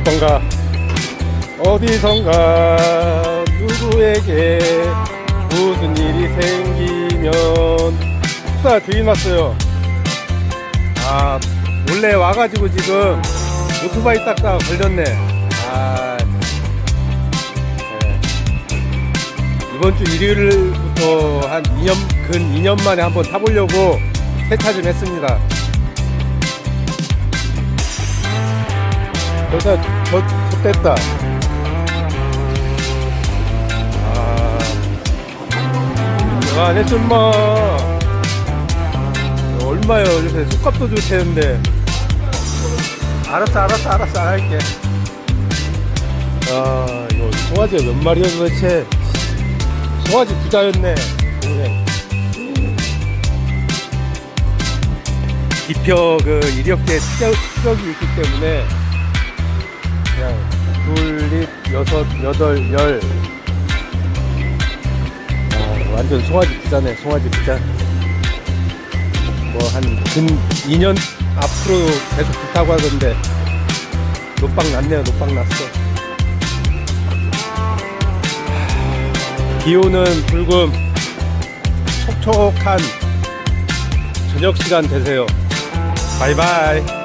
반가 어디선가 누구에게 무슨 일이 생기면. 축사 주인 왔어요. 아 몰래 와가지고 지금 오토바이 닦다가 걸렸네. 아 네. 이번 주 일요일부터 한 2년 근 2년 만에 한번 타보려고 세차 좀 했습니다 여기다 저, 저 뗐다. 아. 야, 내좀 마. 얼마요? 요새 속값도 좋대는데. 알았어, 알았어, 알았어, 안 할게. 아, 이거 송아지가 몇 마리야 도대체? 송아지 부자였네. 기표 그 이력계 추적, 추적이 있기 때문에 여섯, 여덟, 열. 아, 완전 송아지 부자네, 송아지 부자. 뭐, 한, 근 2년 앞으로 계속 좋다고 하던데, 노빵 났네요, 노빵 났어. 비 오는 불금, 촉촉한 저녁 시간 되세요. 바이바이.